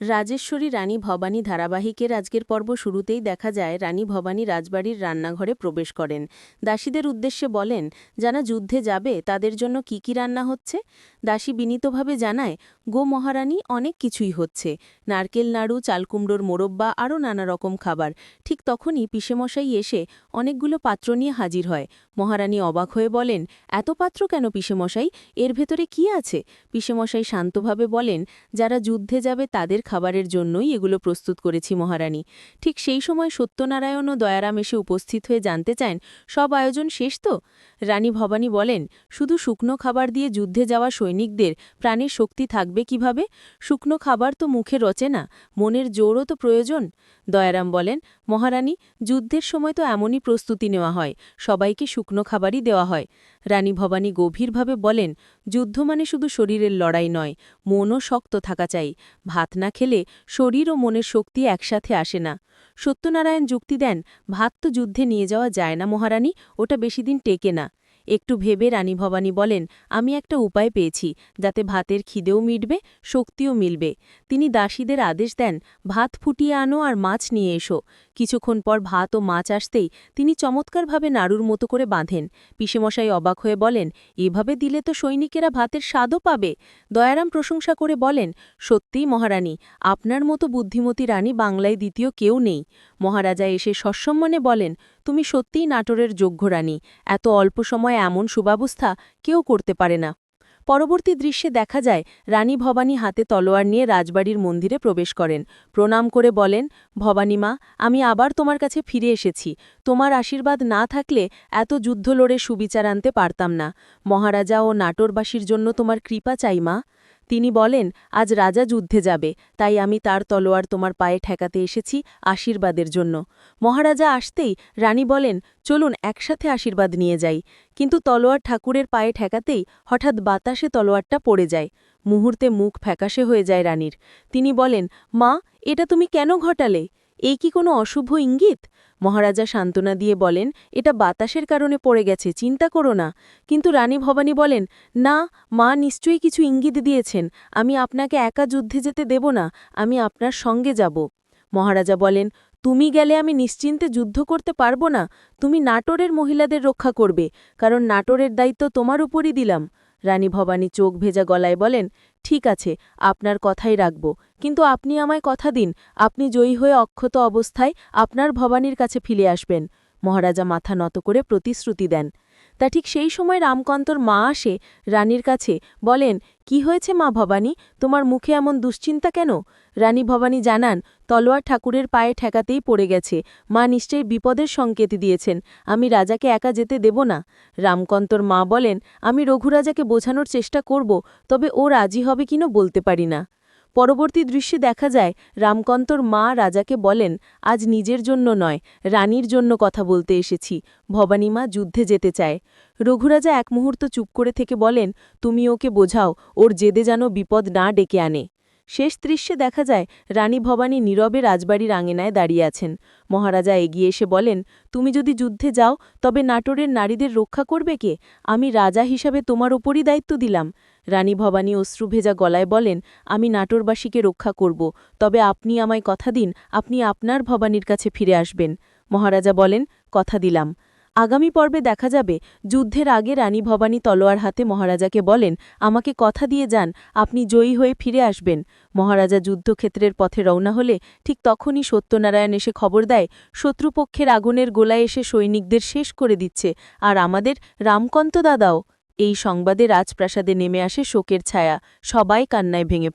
রাজেশ্বরী রানী ভবানী ধারাবাহিকের আজকের পর্ব শুরুতেই দেখা যায় রানী ভবানী রাজবাড়ির রান্নাঘরে প্রবেশ করেন। দাসীদের উদ্দেশ্যে বলেন, যারা যুদ্ধে যাবে তাদের জন্য কি কি রান্না হচ্ছে? দাসী বিনীতভাবে জানায় গো মহারানী, অনেক কিছুই হচ্ছে। নারকেল নাড়ু, চালকুমড়োর মোরব্বা, আরও নানা রকম খাবার। ঠিক তখনই পিসেমশাই এসে অনেকগুলো পাত্র নিয়ে হাজির হয়। মহারানী অবাক হয়ে বলেন, এত পাত্র কেন পিসেমশাই? এর ভেতরে কি আছে? পিসেমশাই শান্তভাবে বলেন, যারা যুদ্ধে যাবে তাদের খাবারের জন্যই এগুলো প্রস্তুত করেছি মহারানী। ঠিক সেই সময় সত্যনারায়ণ ও দয়ারাম এসে উপস্থিত হয়ে জানতে চান, সব আয়োজন শেষ তো? রানী ভবানী বলেন, শুধু শুকনো খাবার দিয়ে যুদ্ধে যাওয়া সৈনিকদের প্রাণের শক্তি থাকবে কীভাবে? শুকনো খাবার তো মুখে রচে না, মনের জোরও তো প্রয়োজন। দয়ারাম বলেন, মহারানী, যুদ্ধের সময় তো এমনই প্রস্তুতি নেওয়া হয়, সবাইকে শুকনো খাবারই দেওয়া হয়। রানী ভবানী গভীরভাবে বলেন, যুদ্ধ মানে শুধু শরীরের লড়াই নয়, মনও শক্ত থাকা চাই। ভাত না খেলে শরীর ও মনের শক্তি একসাথে আসে না। সত্যনারায়ণ যুক্তি দেন, ভাত তো যুদ্ধে নিয়ে যাওয়া যায় না মহারানী, ওটা বেশি দিন টেকে না। একটু ভেবে রানী ভবানী বলেন, আমি একটা উপায় পেয়েছি, যাতে ভাতের খিদেও মিটবে, শক্তিও মিলবে। তিনি দাসীদের আদেশ দেন, ভাত ফুটিয়ে আনো আর মাছ নিয়ে এসো। কিছুক্ষণ পর ভাত ও মাছ আসতেই তিনি চমৎকারভাবে নাড়ুর মতো করে বাঁধেন। পিসেমশাই অবাক হয়ে বলেন, এভাবে দিলে তো সৈনিকেরা ভাতের স্বাদও পাবে। দয়ারাম প্রশংসা করে বলেন, সত্যিই মহারানী, আপনার মতো বুদ্ধিমতী রানী বাংলায় দ্বিতীয় কেউ নেই। মহারাজা এসে সসম্মানে বলেন তুমি সত্যিই নাটোরের যোগ্য রানী। এত অল্প সময়ে এমন সুব্যবস্থা কেউ করতে পারে না। পরবর্তী দৃশ্যে দেখা যায়, রানী ভবানী হাতে তলোয়ার নিয়ে রাজবাড়ির মন্দিরে প্রবেশ করেন। প্রণাম করে বলেন, ভবানী মা, আমি আবার তোমার কাছে ফিরে এসেছি। তোমার আশীর্বাদ না থাকলে এত যুদ্ধ লড়ে সুবিচার আনতে পারতাম না। মহারাজা ও নাটোরবাসীর জন্য তোমার কৃপা চাই মা। তিনি বলেন, আজ রাজা যুদ্ধে যাবে, তাই আমি তার তলোয়ার তোমার পায়ে ঠেকাতে এসেছি আশীর্বাদের জন্য। মহারাজা আসতেই রানী বলেন, চলুন একসাথে আশীর্বাদ নিয়ে যাই। কিন্তু তলোয়ার ঠাকুরের পায়ে ঠেকাতেই হঠাৎ বাতাসে তলোয়ারটা পড়ে যায়। মুহূর্তে মুখ ফ্যাকাশে হয়ে যায় রানীর। তিনি বলেন, মা, এটা তুমি কেন ঘটালে? এই কি কোনো অশুভ ইঙ্গিত? মহারাজা সান্ত্বনা দিয়ে বলেন, এটা বাতাসের কারণে পড়ে গেছে, চিন্তা করো না। কিন্তু রানী ভবানী বলেন, না, মা নিশ্চয়ই কিছু ইঙ্গিত দিয়েছেন, আমি আপনাকে একা যুদ্ধে যেতে দেব না, আমি আপনার সঙ্গে যাব। মহারাজা বলেন, তুমি গেলে আমি নিশ্চিন্তে যুদ্ধ করতে পারব না, তুমি নাটোরের মহিলাদের রক্ষা করবে, কারণ নাটোরের দায়িত্ব তোমার উপরই দিলাম। রানী ভবানী চোখ ভেজা গলায় বলেন, ঠিক আছে, আপনার কথাই রাখব। কিন্তু আপনি আমায় কথা দিন, আপনি জয়ী হয়ে অক্ষত অবস্থায় আপনার ভবানীর কাছে ফিরে আসবেন মহারাজা মাথা নত করে প্রতিশ্রুতি দেন। তা ঠিক সেই সময় রামকান্তর মা আসে রানীর কাছে, বলেন, কি হয়েছে মা ভবানী? তোমার মুখে এমন দুশ্চিন্তা কেন রানী ভবানী জানান তলোয়ার ঠাকুরের পায়ে ঠেকাতেই পড়ে গেছে। মা নিশ্চয়ই বিপদের সংকেত দিয়েছেন। আমি রাজাকে একা যেতে দেব না। রামকন্তর মা বলেন, আমি রঘুরাজাকে বোঝানোর চেষ্টা করব, তবে ও রাজি হবে কিনো বলতে পারি না। পরবর্তী দৃশ্যে দেখা যায়, রামকন্তর মা রাজাকে বলেন, আজ নিজের জন্য নয়, রানীর জন্য কথা বলতে এসেছি। ভবানীমা যুদ্ধে যেতে চায়। রঘুরাজা এক মুহূর্ত চুপ করে থেকে বলেন, তুমি ওকে বোঝাও, ওর জেদে যেন বিপদ না ডেকে আনে। শেষ দৃশ্যে দেখা যায়, রানী ভবানী নীরবে রাজবাড়ির আঙেনায় দাঁড়িয়ে আছেন। মহারাজা এগিয়ে এসে বলেন, তুমি যদি যুদ্ধে যাও, তবে নাটোরের নারীদের রক্ষা করবে কে? আমি রাজা হিসাবে তোমার ওপরই দায়িত্ব দিলাম। রানী ভবানী অশ্রুভেজা গলায় বলেন, আমি নাটোরবাসীকে রক্ষা করব, তবে আপনি আমায় কথা দিন, আপনি আপনার ভবানীর কাছে ফিরে আসবেন। মহারাজা বলেন, কথা দিলাম। আগামী পর্বে দেখা যাবে, যুদ্ধের আগে রানী ভবানী তলোয়ার হাতে মহারাজাকে বলেন, আমাকে কথা দিয়ে যান, আপনি জয়ী হয়ে ফিরে আসবেন। মহারাজা যুদ্ধক্ষেত্রের পথে রওনা হলে ঠিক তখনই সত্যনারায়ণ এসে খবর দেয়, শত্রুপক্ষের আগুনের গোলায় এসে সৈনিকদের শেষ করে দিচ্ছে, আর আমাদের রামকন্ত দাদাও। এই সংবাদে রাজপ্রাসাদে নেমে আসে শোকের ছায়া, সবাই কান্নায় ভেঙে